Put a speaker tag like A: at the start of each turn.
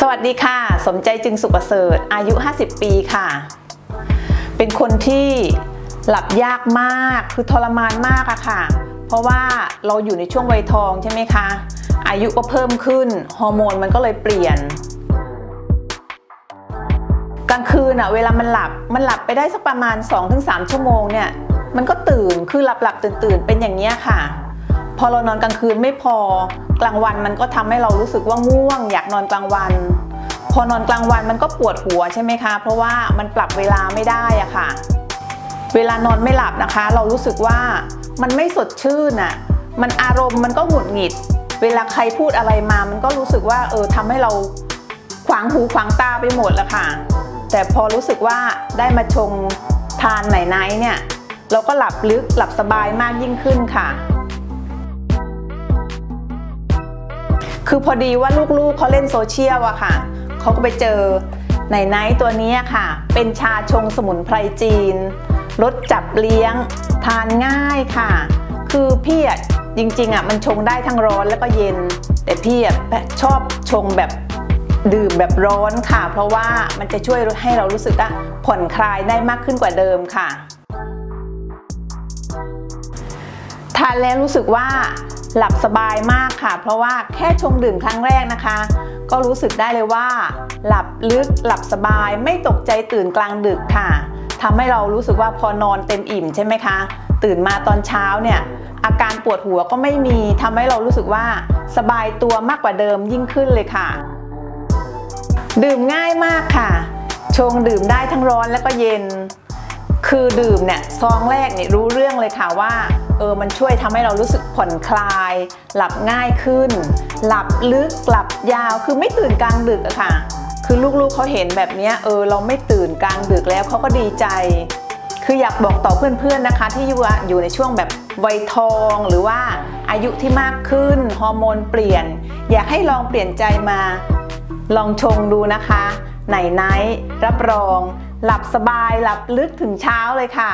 A: สวัสดีค่ะ สมใจจึงสุขประเสริฐ อายุ 50 ปีค่ะ เป็นคนที่หลับยากมาก คือทรมานมากอะค่ะ เพราะว่าเราอยู่ในช่วงวัยทองใช่ไหมคะ อายุก็เพิ่มขึ้น ฮอร์โมนมันก็เลยเปลี่ยน กลางคืนอะเวลามันหลับ มันหลับไปได้สักประมาณ 2-3 ชั่วโมงเนี่ย มันก็ตื่น คือหลับหลับตื่นตื่นเป็นอย่างนี้ค่ะ พอเรานอนกลางคืนไม่พอกลางวันมันก็ทำให้เรารู้สึกว่าง่วง อยากนอนกลางวัน พอนอนกลางวันมันก็ปวดหัวใช่ไหมคะ เพราะว่ามันปรับเวลาไม่ได้อะค่ะ เวลานอนไม่หลับนะคะ เรารู้สึกว่ามันไม่สดชื่นอะมันอารมณ์มันก็หงุดหงิด เวลาใครพูดอะไรมา มันก็รู้สึกว่าเออทำให้เราขวางหูขวางตาไปหมดแล้วค่ะ แต่พอรู้สึกว่าได้มาชงทานไหนไนเนี่ย เราก็หลับลึกหลับสบายมากยิ่งขึ้นค่ะ คือพอดีว่าลูกๆเขาเล่นโซเชียลอะค่ะเขาก็ไปเจอไหนไนท์ตัวนี้ค่ะ เป็นชาชงสมุนไพรจีนรสจับเลี้ยง ทานง่ายค่ะ คือพี่อะจริงๆอะมันชงได้ทั้งร้อนแล้วก็เย็น แต่พี่อะชอบชงแบบดื่มแบบร้อนค่ะ เพราะว่ามันจะช่วยให้เรารู้สึกว่าผ่อนคลายได้มากขึ้นกว่าเดิมค่ะ ทานแล้วรู้สึกว่า หลับสบายมากค่ะ เพราะว่าแค่ชงดื่มครั้งแรกนะคะ ก็รู้สึกได้เลยว่า หลับลึกหลับสบายไม่ตกใจตื่นกลางดึกค่ะทำให้เรารู้สึกว่าพอนอนเต็มอิ่มใช่ไหมคะ ตื่นมาตอนเช้าเนี่ยอาการปวดหัวก็ไม่มีทำให้เรารู้สึกว่า สบายตัวมากกว่าเดิมยิ่งขึ้นเลยค่ะ ดื่มง่ายมากค่ะ ชงดื่มได้ทั้งร้อนแล้วก็เย็น คือดื่มเนี่ยซองแรกเนี่ยรู้เรื่องเลยค่ะว่าเออมันช่วยทำให้เรารู้สึกผ่อนคลาย หลับง่ายขึ้น หลับลึกหลับยาวคือไม่ตื่นกลางดึกอะค่ะ คือลูกๆเขาเห็นแบบเนี้ยเออเราไม่ตื่นกลางดึกแล้วเขาก็ดีใจ คืออยากบอกต่อเพื่อนๆนะคะ ที่อยู่อยู่ในช่วงแบบวัยทองหรือว่าอายุที่มากขึ้นฮอร์โมนเปลี่ยน อยากให้ลองเปลี่ยนใจมา ลองชงดูนะคะ ไหนไนท์รับรอง หลับสบายหลับลึกถึงเช้าเลยค่ะ